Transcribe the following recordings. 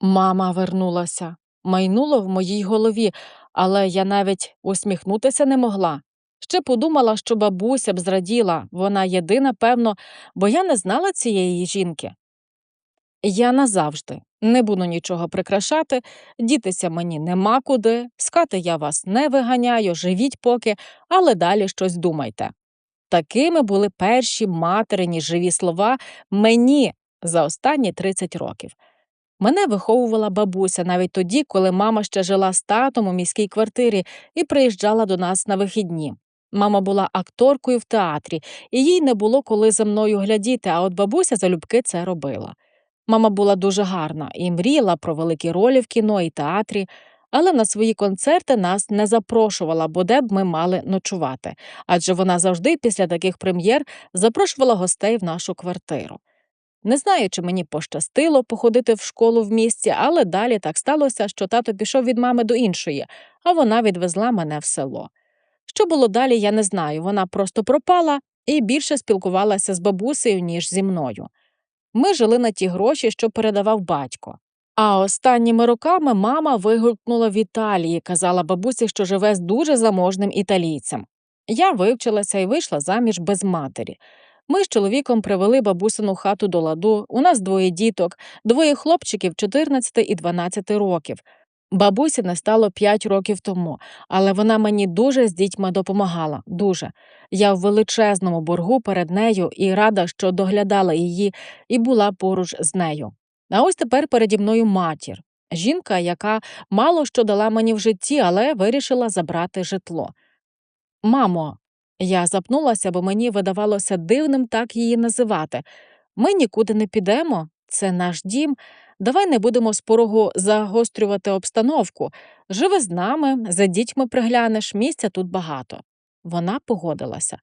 Мама вернулася. Майнуло в моїй голові, але я навіть усміхнутися не могла. Ще подумала, що бабуся б зраділа, вона єдина, певно, бо я не знала цієї жінки. Я назавжди не буду нічого прикрашати, дітися мені нема куди, з я вас не виганяю, живіть поки, але далі щось думайте. Такими були перші материні живі слова мені за останні 30 років. Мене виховувала бабуся навіть тоді, коли мама ще жила з татом у міській квартирі і приїжджала до нас на вихідні. Мама була акторкою в театрі, і їй не було коли за мною глядіти, а от бабуся залюбки це робила. Мама була дуже гарна і мріяла про великі ролі в кіно і театрі, але на свої концерти нас не запрошувала, бо де б ми мали ночувати, адже вона завжди після таких прем'єр запрошувала гостей в нашу квартиру. Не знаю, чи мені пощастило походити в школу в місті, але далі так сталося, що тато пішов від мами до іншої, а вона відвезла мене в село. Що було далі, я не знаю. Вона просто пропала і більше спілкувалася з бабусею, ніж зі мною. Ми жили на ті гроші, що передавав батько. А останніми роками мама вигукнула в Італії, казала бабусі, що живе з дуже заможним італійцем. Я вивчилася і вийшла заміж без матері. Ми з чоловіком привели бабусину хату до ладу. У нас двоє діток, двоє хлопчиків 14 і 12 років. Бабусі не стало 5 років тому, але вона мені дуже з дітьми допомагала. Дуже. Я в величезному боргу перед нею і рада, що доглядала її і була поруч з нею. А ось тепер переді мною матір. Жінка, яка мало що дала мені в житті, але вирішила забрати житло. Мамо, я запнулася, бо мені видавалося дивним так її називати. Ми нікуди не підемо, це наш дім. Давай не будемо з порогу загострювати обстановку. Живи з нами, за дітьми приглянеш, місця тут багато. Вона погодилася.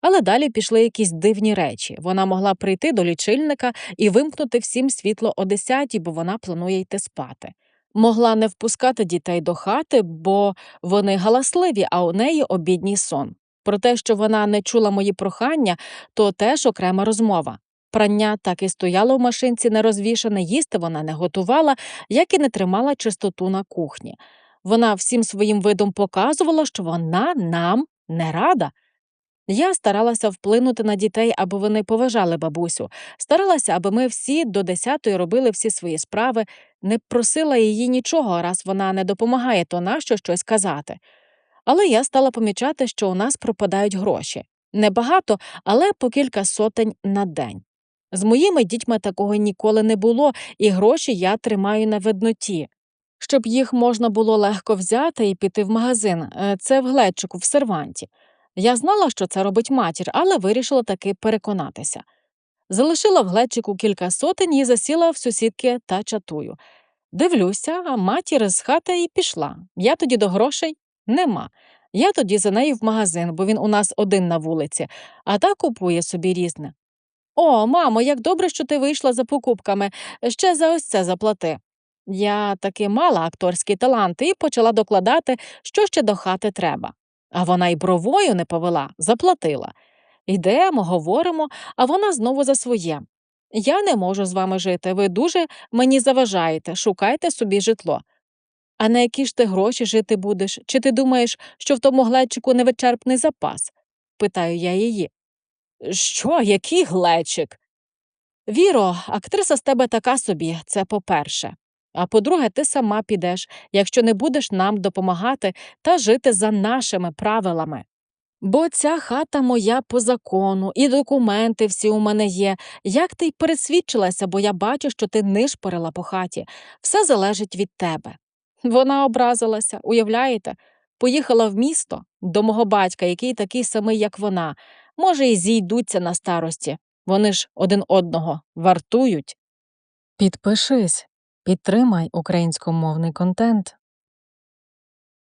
Але далі пішли якісь дивні речі. Вона могла прийти до лічильника і вимкнути всім світло о 10, бо вона планує йти спати. Могла не впускати дітей до хати, бо вони галасливі, а у неї обідній сон. Про те, що вона не чула мої прохання, то теж окрема розмова. Прання так і стояло в машинці нерозвішане, їсти вона не готувала, як і не тримала чистоту на кухні. Вона всім своїм видом показувала, що вона нам не рада. Я старалася вплинути на дітей, аби вони поважали бабусю, старалася, аби ми всі до десятої робили всі свої справи, не просила її нічого, раз вона не допомагає, то нащо щось казати. Але я стала помічати, що у нас пропадають гроші. Небагато, але по кілька сотень на день. З моїми дітьми такого ніколи не було, і гроші я тримаю на видноті. Щоб їх можна було легко взяти і піти в магазин, е, це в глечику, в серванті. Я знала, що це робить матір, але вирішила таки переконатися. Залишила в глечику кілька сотень і засіла в сусідки та чатую. Дивлюся, а матір з хати і пішла. Я тоді до грошей нема. Я тоді за нею в магазин, бо він у нас один на вулиці, а та купує собі різне. О, мамо, як добре, що ти вийшла за покупками. Ще за ось це заплати. Я таки мала акторський талант і почала докладати, що ще до хати треба. А вона й бровою не повела, заплатила. Йдемо, говоримо, а вона знову за своє. Я не можу з вами жити, ви дуже мені заважаєте, шукайте собі житло. А на які ж ти гроші жити будеш? Чи ти думаєш, що в тому глечику невичерпний запас? питаю я її. Що, який глечик? Віро, актриса з тебе така собі, це по-перше. А по-друге, ти сама підеш, якщо не будеш нам допомагати та жити за нашими правилами. Бо ця хата моя по закону, і документи всі у мене є. Як ти й пересвідчилася, бо я бачу, що ти нишпорила по хаті. Все залежить від тебе. Вона образилася, уявляєте? Поїхала в місто до мого батька, який такий самий, як вона. Може, і зійдуться на старості. Вони ж один одного вартують. Підпишись, підтримай українськомовний контент.